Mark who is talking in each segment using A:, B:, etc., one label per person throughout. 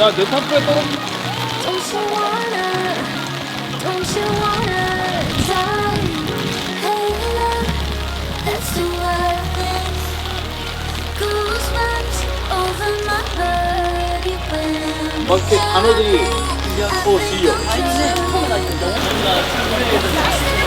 A: 야 내 탑부에 떨어
B: Don't you wanna, don't you wanna die? Hey love, let's do wild things. Goosebumps over my body when
A: 막 이렇게 단어들이 어 지려
B: to. Hey love,
A: 땀에
B: let's do wild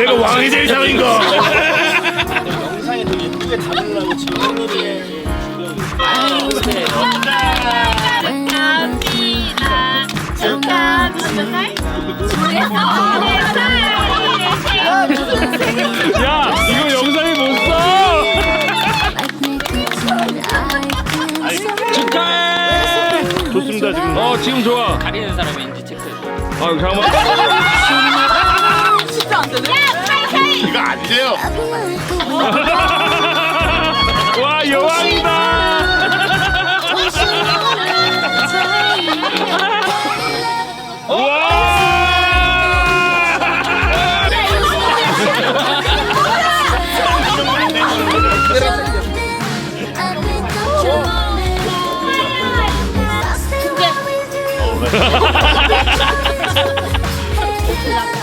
C: 내가 왕이 될 상인가?
D: 영상에 더 예쁘게 담으려고 지금
C: 야, 이거 영상에 못 써. 축하해. 좋습니다 지금. 어 지금 좋아.
A: 가리는 사람인지 체크
C: 아 잠깐만.
D: 이거 안 돼요.
C: 와 여왕이다.
B: 我不会中途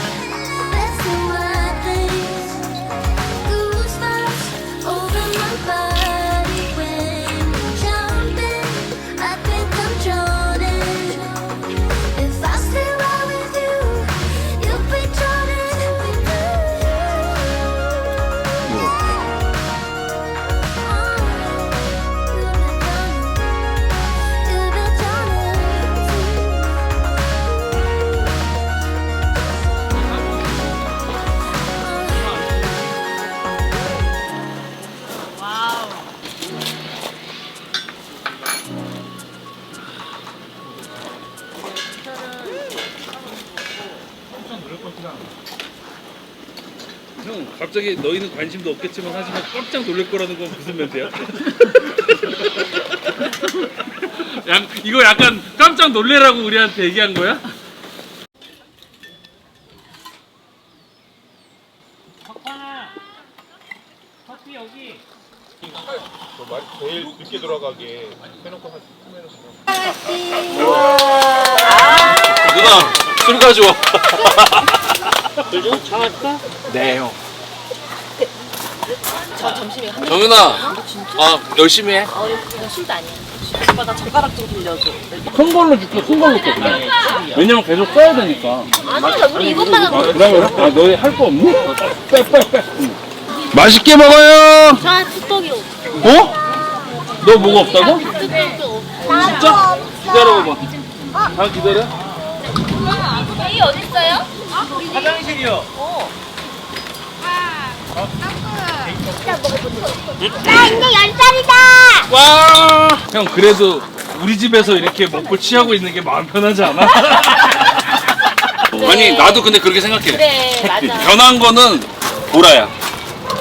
C: 형 갑자기 너희는 관심도 없겠지만 하지만 깜짝 놀랄 거라는 건 무슨 멘트야? 약, 이거 약간 깜짝 놀래라고 우리한테 얘기한 거야?
D: 제일 늦게 돌아가게 해놓고 한
A: 누나 술 가져와
E: 저 점심에 한
A: 정윤아 아 열심히 해
E: 어, 이거 술도 아니야. 오빠 나 젓가락 좀 빌려줘.
C: 큰 걸로 줄게 큰 걸로 줄게 왜냐면 계속 써야 되니까
E: 아니, 우리 이것만 하고.
C: 그래 그래? 아 너희 할 거 없니? 빼빼 빼 맛있게 먹어요
E: 자, 뚝떡이 없어.
C: 어? 너 뭐가 없다고?
E: 뚝떡이 없어.
C: 진짜? 기다려봐봐 다 기다려?
E: 이 어딨어요?
C: 화장실이요
E: 나 이제 열 살이다.
C: 와! 형 그래도 우리 집에서 이렇게 먹고 취하고 있는 게 마음 편하지 않아?
A: 아니 나도 근데 그렇게 생각해
E: 그래, 맞아.
A: 변한 거는 보라야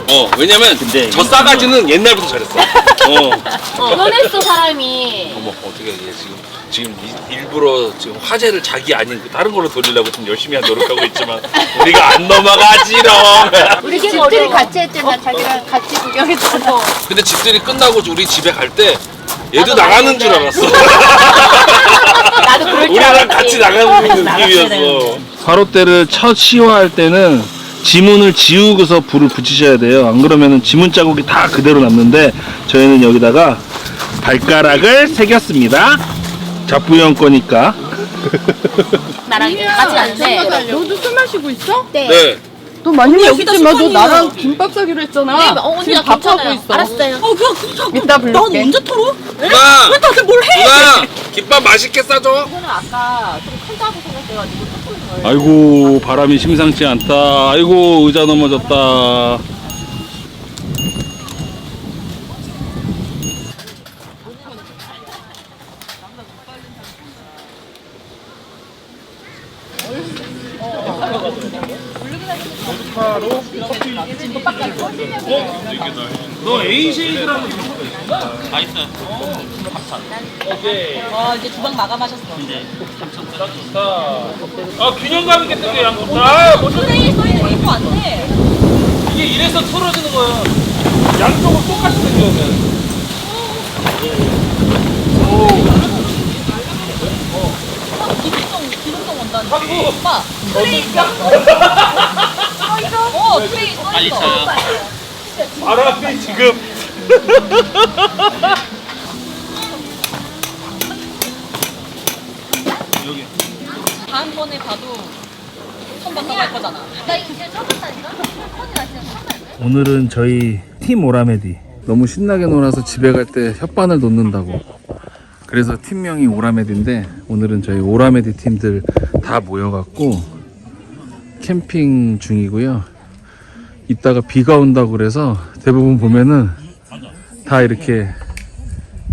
A: 어 왜냐면 저 싸가지는 옛날부터 잘했어 어
E: 변했어, 사람이.
A: 어머 어떻게 얘 지금 지금 이- 일부러 지금 화제를 자기 아닌 그 다른 걸로 돌리려고 좀 열심히 노력하고 있지만 우리가 안 넘어가지롱
E: 우리 집들이 같이 했잖아. 자기랑 같이 구경했잖아.
A: 근데 집들이 끝나고 우리 집에 갈 때 얘도 나가는 줄 알았어
E: 나도 그럴 줄
A: 우리랑
E: 알았지.
A: 같이 나가는 느낌이었어
C: 화롯대를 첫 시화할 때는 지문을 지우고서 불을 붙이셔야 돼요. 안 그러면은 지문 자국이 다 그대로 남는데 저희는 여기다가 발가락을 새겼습니다. 잡부형 거니까.
E: 나랑 이제 같이 갔는데.
F: 너도 술 마시고 있어? 네너 많이
E: 여기다
F: 마시지 마. 너. 나랑 김밥 사기로 했잖아.
E: 어, 언니
F: 지금 나밥
E: 괜찮아요.
F: 있어.
E: 알았어요. 어, 그냥 그냥
F: 이따 부를게.
E: 언제 털어?
A: 누나!
E: 왜 다들 뭘 해?
A: 누나! 김밥 맛있게 싸줘!
E: 저는 아까 좀 큰다고 생각해가지고 조금 덜.
C: 아이고 바람이 심상치 않다. 아이고 의자 넘어졌다. 너 에이쉐이드라고
E: 아 이제 주방 마감하셨어.
C: 아 균형감 있게 뜬게 양쪽 다. 뭐
E: 선생님 소리는 이거 안 돼.
C: 이게 이래서 틀어지는 거야. 양쪽은 똑같이 생겨면.
E: 기능성 기능성 원단.
C: 하고
E: 오빠 트레이 있어? 어 트레이 써 있어. 빨리 쳐요.
C: 바람이 지금.
E: 다음번에 봐도 선박 나갈 거잖아. 나 이제 쳐봤다니까? 언니 나 진짜 처음
C: 오늘은 저희 팀 오라메디 너무 신나게 놀아서 집에 갈 때 혓바늘 놓는다고 그래서 팀명이 오라메디인데 오늘은 저희 오라메디 팀들 다 모여갖고 캠핑 중이고요 이따가 비가 온다고 그래서 대부분 보면은 다 이렇게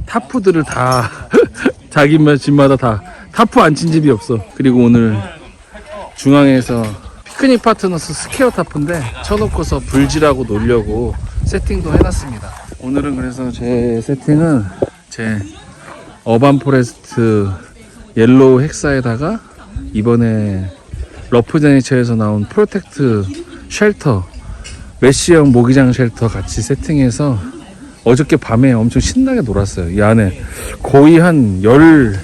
C: 타프들을 다 자기 집마다 다 타프 안 친 집이 없어 그리고 오늘 중앙에서 피크닉 파트너스 스퀘어 타프인데 쳐놓고서 불질하고 놀려고 세팅도 해놨습니다. 오늘은 그래서 제 세팅은 제 어반 포레스트 옐로우 헥사에다가 이번에 러프 제니처에서 나온 프로텍트 쉘터 메쉬형 모기장 쉘터 같이 세팅해서 어저께 밤에 엄청 신나게 놀았어요. 이 안에 거의 한 열,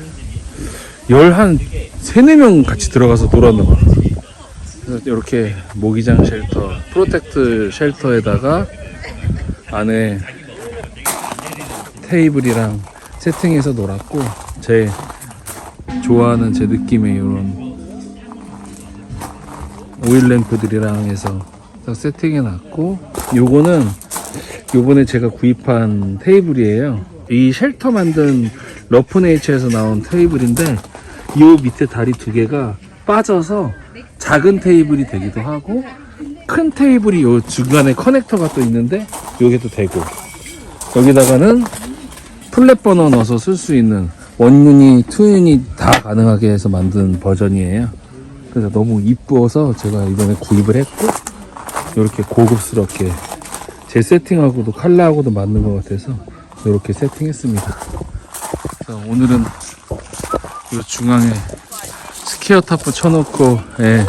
C: 열 한 세네 명 같이 들어가서 놀았나 봐. 그래서 이렇게 모기장 쉘터, 프로텍트 쉘터에다가 안에 테이블이랑 세팅해서 놀았고 제 좋아하는 제 느낌의 이런 오일 램프들이랑 해서 딱 세팅해 놨고 요거는 요번에 제가 구입한 테이블이에요. 이 쉘터 만든 러프네이처에서 나온 테이블인데 요 밑에 다리 두 개가 빠져서 작은 테이블이 되기도 하고 큰 테이블이 요 중간에 커넥터가 또 있는데 여기도 되고. 여기다가는 플랫 버너 넣어서 쓸 수 있는 원유니 투유니 다 가능하게 해서 만든 버전이에요. 그래서 너무 이쁘어서 제가 이번에 구입을 했고 이렇게 고급스럽게 제 세팅하고도 컬러하고도 맞는 것 같아서 이렇게 세팅했습니다. 오늘은 이 중앙에 스퀘어 타프 쳐놓고 예,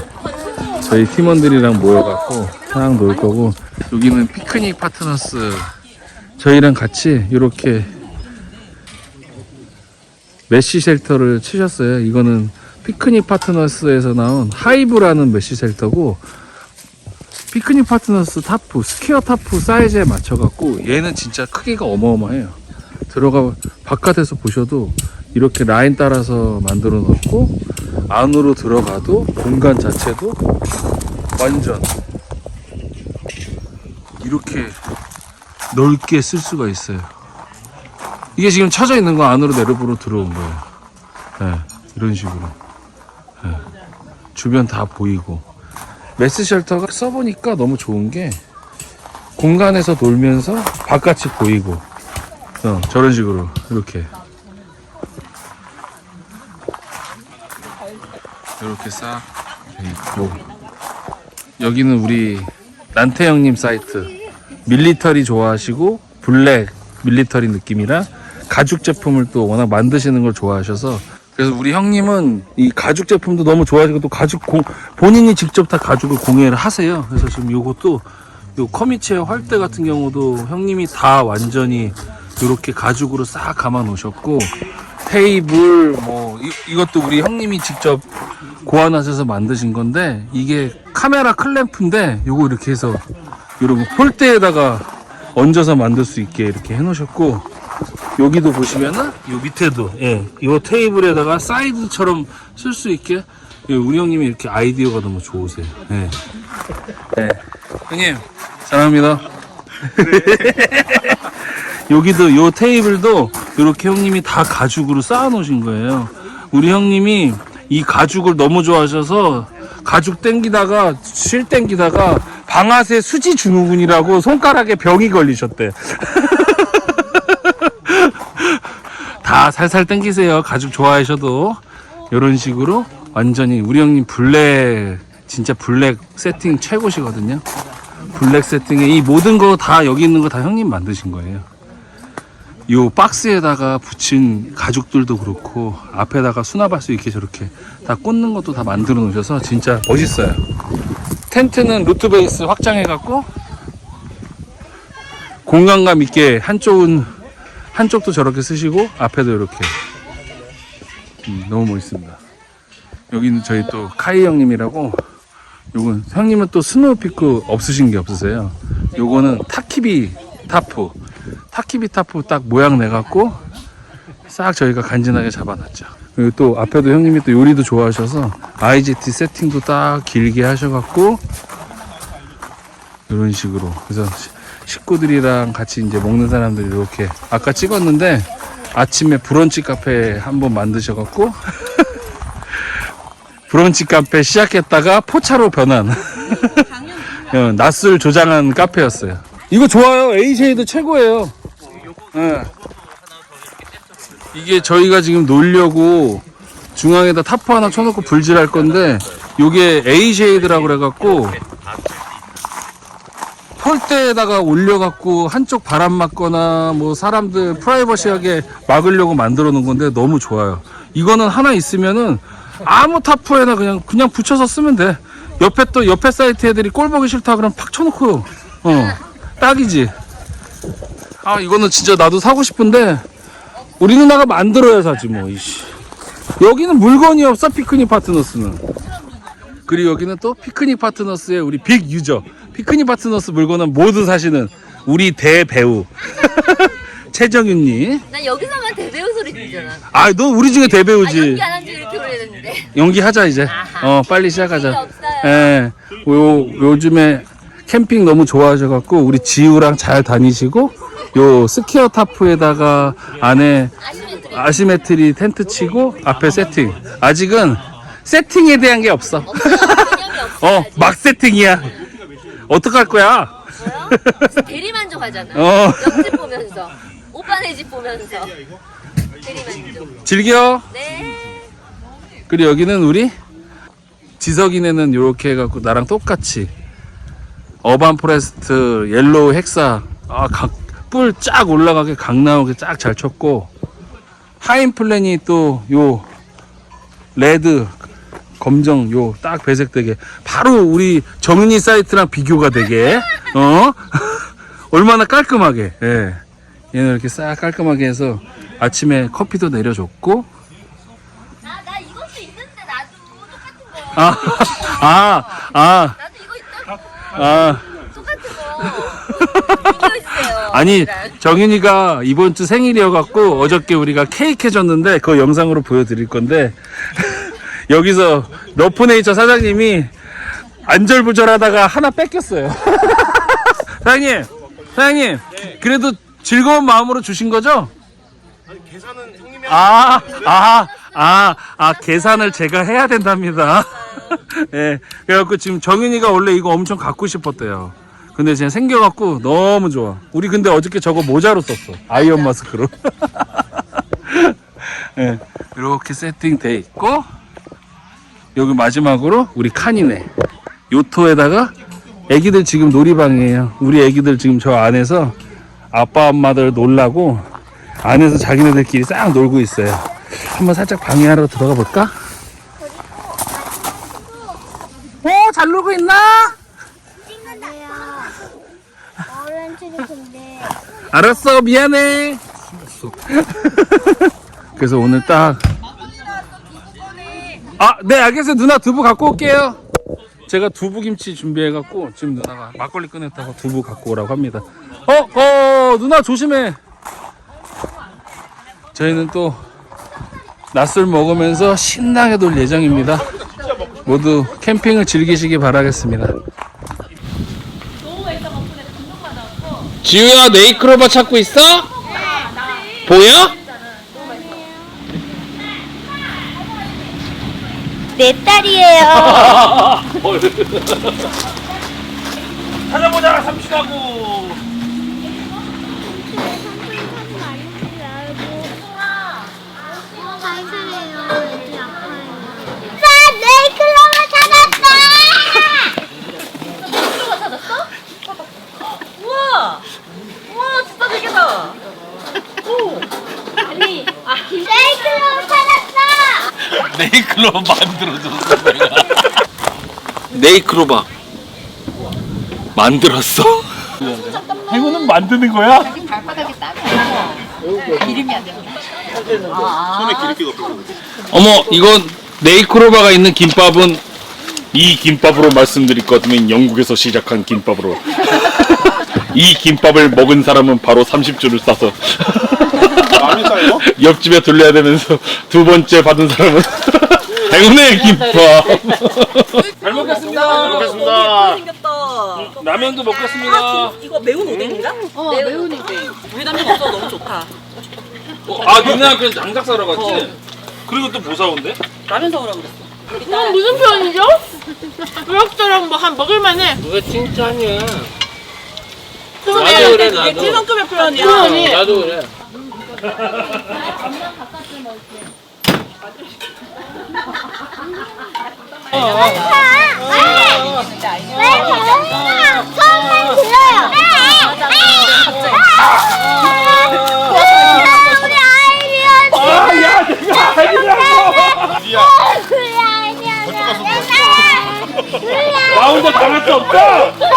C: 저희 팀원들이랑 모여갖고 하나 놀 거고 여기는 피크닉 파트너스. 저희랑 같이 이렇게 메쉬 쉘터를 치셨어요. 이거는 피크닉 파트너스에서 나온 하이브라는 메쉬 쉘터고 피크닉 파트너스 타프 스퀘어 타프 사이즈에 맞춰갖고 얘는 진짜 크기가 어마어마해요. 들어가 바깥에서 보셔도 이렇게 라인 따라서 만들어 놓고 안으로 들어가도 공간 자체도 완전 이렇게 넓게 쓸 수가 있어요. 이게 지금 쳐져 있는 거 안으로 내려부로 들어온 거예요. 네, 이런 식으로. 네, 주변 다 보이고. 메스 쉘터가 써보니까 너무 좋은 게 공간에서 놀면서 바깥이 보이고 어, 저런 식으로 이렇게 이렇게 싹 있고 여기는 우리 난태 형님 사이트 밀리터리 좋아하시고 블랙 밀리터리 느낌이라 가죽 제품을 또 워낙 만드시는 걸 좋아하셔서 그래서 우리 형님은 이 가죽 제품도 너무 좋아하시고 또 가죽 공 본인이 직접 다 가죽을 공예를 하세요. 그래서 지금 요것도 요 커미체어 활대 같은 경우도 형님이 다 완전히 이렇게 가죽으로 싹 감아 놓으셨고 테이블 뭐 이, 이것도 우리 형님이 직접 고안하셔서 만드신 건데 이게 카메라 클램프인데 요거 이렇게 해서 이런 폴대에다가 얹어서 만들 수 있게 이렇게 해 놓으셨고 여기도 보시면은 요 밑에도 예, 요 테이블에다가 사이드처럼 쓸 수 있게 예, 우리 형님이 이렇게 아이디어가 너무 좋으세요. 네. 네. 형님, 사랑합니다. 여기도 요 테이블도 이렇게 형님이 다 가죽으로 쌓아 놓으신 거예요. 우리 형님이 이 가죽을 너무 좋아하셔서 가죽 땡기다가 실 땡기다가 방아쇠 수지 증후군이라고 손가락에 병이 걸리셨대. 다 살살 땡기세요. 가죽 좋아하셔도 이런 식으로 완전히 우리 형님 블랙 진짜 블랙 세팅 최고시거든요. 블랙 세팅에 이 모든 거 다 여기 있는 거 다 형님 만드신 거예요. 요 박스에다가 붙인 가죽들도 그렇고 앞에다가 수납할 수 있게 저렇게 다 꽂는 것도 다 만들어 놓으셔서 진짜 멋있어요. 텐트는 루트 베이스 확장해 갖고 공간감 있게 한쪽은 한쪽도 저렇게 쓰시고 앞에도 이렇게 음, 너무 멋있습니다. 여기는 저희 또 카이 형님이라고 요건 형님은 또 스노우피크 없으신 게 없으세요. 요거는 타키비 타프 타키비 타프 딱 모양 내갖고 싹 저희가 간지나게 잡아놨죠. 그리고 또 앞에도 형님이 또 요리도 좋아하셔서 IGT 세팅도 딱 길게 하셔갖고 이런 식으로 그래서 시- 식구들이랑 같이 이제 먹는 사람들이 이렇게 아까 찍었는데 아침에 브런치 카페 한번 만드셔갖고 브런치 카페 시작했다가 포차로 변한 어, 낯을 조장한 카페였어요. 이거 좋아요. 에이쉐이드 최고예요. 예. 이게 저희가 지금 놀려고 중앙에다 타프 하나 쳐놓고 불질할 건데 요게 에이쉐이드라고 그래갖고 폴대에다가 올려갖고 한쪽 바람 맞거나 뭐 사람들 프라이버시하게 막으려고 만들어 놓은 건데 너무 좋아요. 이거는 하나 있으면은 아무 타프에나 그냥 그냥 붙여서 쓰면 돼. 옆에 또 옆에 사이트 애들이 꼴 보기 싫다 그러면 팍 쳐놓고 어 딱이지. 아 이거는 진짜 나도 사고 싶은데 우리 누나가 만들어야 사지 뭐 이씨. 여기는 물건이 없어 피크닉 파트너스는. 그리고 여기는 또 피크닉 파트너스의 우리 빅 유저. 피크닉 파트너스 물건은 모두 사시는 우리 대배우 최정윤님.
E: 난 여기서만 대배우 소리 들잖아.
C: 아, 너 우리 중에
E: 아,
C: 대배우지.
E: 연기 안 한 지 이렇게 오래됐는데.
C: 연기하자 이제. 어, 빨리 시작하자.
E: 없어요.
C: 예. 요 요즘에 캠핑 너무 좋아하셔 갖고 우리 지우랑 잘 다니시고 요 스퀘어 타프에다가 안에. 아시메트리 텐트 치고 앞에 세팅. 아직은 세팅에 대한 게 없어.
E: 개념이 없어.
C: 어, 막 세팅이야. 어떡할 거야?
E: 무슨 대리만족 하잖아.
C: 어.
E: 옆집 보면서. 오빠네 집 보면서. 대리만족.
C: 즐겨.
E: 네.
C: 그리고 여기는 우리 지석이네는 이렇게 해갖고 나랑 똑같이 어반 포레스트 옐로우 헥사 아, 뿔쫙 올라가게 각 나오게 쫙 잘 쳤고 하인 플랜이 또 요 레드 검정 요 딱 배색 되게 바로 우리 정윤이 사이트랑 비교가 되게 어 얼마나 깔끔하게 예 얘는 이렇게 싹 깔끔하게 해서 아침에 커피도 내려줬고
E: 아, 나 이것도 있는데 나도 똑같은 거.
C: 아, 아, 아,
E: 나도 이거 있다고.
C: 아.
E: 똑같은 거.
C: 아니. 정윤이가 이번 주 생일이어갖고 어저께 우리가 케이크 해줬는데 그거 영상으로 보여드릴 건데 여기서 러프네이처 사장님이 안절부절하다가 하나 뺏겼어요. 사장님, 사장님, 그래도 즐거운 마음으로 주신 거죠?
D: 계산은 형님이
C: 아, 아, 아, 아, 계산을 제가 해야 된답니다. 예. 그래갖고 지금 정윤이가 원래 이거 엄청 갖고 싶었대요. 근데 지금 생겨갖고 너무 좋아. 우리 근데 어저께 저거 모자로 썼어. 아이언 마스크로. 예. 이렇게 세팅돼 있고, 여기 마지막으로 우리 칸이네. 요토에다가 애기들 지금 놀이방이에요. 우리 애기들 지금 저 안에서 아빠 엄마들 놀라고 안에서 자기네들끼리 싹 놀고 있어요. 한번 살짝 방해하러 들어가 볼까? 오, 잘 놀고 있나? 알았어, 미안해. 그래서 오늘 딱. 아, 네, 알겠어요. 누나 두부 갖고 올게요. 제가 두부김치 준비해갖고 지금 누나가 막걸리 꺼냈다고 두부 갖고 오라고 합니다. 어, 어, 누나 조심해. 저희는 또 낮술 먹으면서 신나게 놀 예정입니다.
E: 모두 캠핑을 즐기시기 바라겠습니다. 지우야 네이크로바 찾고 있어? 보여?
B: 내 딸이에요.
C: 찾아보자 삼촌하고
B: 네이클로
C: 만들어줬어 내가 네이클로바 만들었어 행운은 만드는 거야?
G: 손에 기름기가 없어.
E: 어머 이건 네이크로바가 있는 김밥은 이 김밥으로 말씀드릴 것 같으면 영국에서 시작한 김밥으로 이 김밥을 먹은 사람은 바로 30줄을 싸서? 옆집에 돌려야 되면서 두 번째 받은 사람은 행운의 김밥
C: 잘 먹겠습니다
G: 먹겠습니다.
A: 생겼다.
C: 라면도 먹겠습니다
A: 이거 매운 오뎅인가? 어, 매운 오뎅. 우리 남편 없어 너무 좋다.
C: 어, 아 니네 학교는 장작 사러 갔지? 그리고 또 뭐 사온대?
A: 라면 사오라 그랬어.
H: 이건 무슨 표현이죠? 우럭처럼 뭐한 먹을만해.
I: 그거 칭찬이야. 나도 그래,
A: 이게
I: 나도.
A: 최상급의 표현이야.
H: 표현이.
I: 나도 그래.
B: 들어요. 우리 아이리언.
C: 나 혼자 당할 수 없어!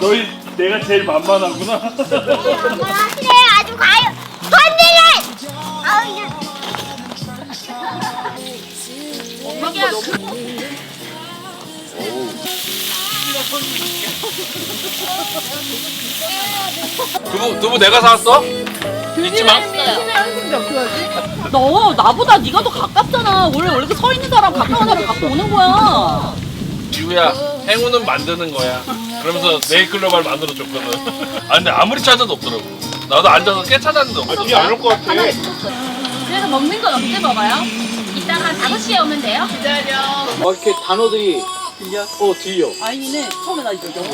C: 너희 내가 제일 만만하구나
B: 하시네 아주 과연 건드려. 아우 야.
C: 두부 두부 내가 사왔어? 잊지 마
A: 너 나보다 네가 더 가깝잖아. 원래 원래 서 있는 사람 가까운 사람 갖고 오는 거야.
C: 지우야 행운은 만드는 거야 그러면서 네이클로바를 만들어 줬거든 아 근데 아무리 찾아도 없더라고 나도 앉아서 꽤 찾았는데 없어
G: 뒤에 안올 것 같아.
F: 그래서 먹는 건 언제 먹어요? 이따 한 5시에 오면 돼요?
I: 어, 이렇게 단어들이
A: 들려?
I: 어 들려.
A: 아이는 처음에 나 이거 영어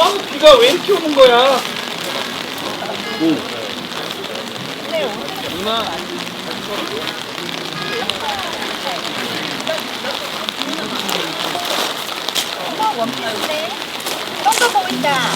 C: 꽝 비가 왜 이렇게 오는 거야?
F: 누나. 엄마 원피인데 똥도 보인다.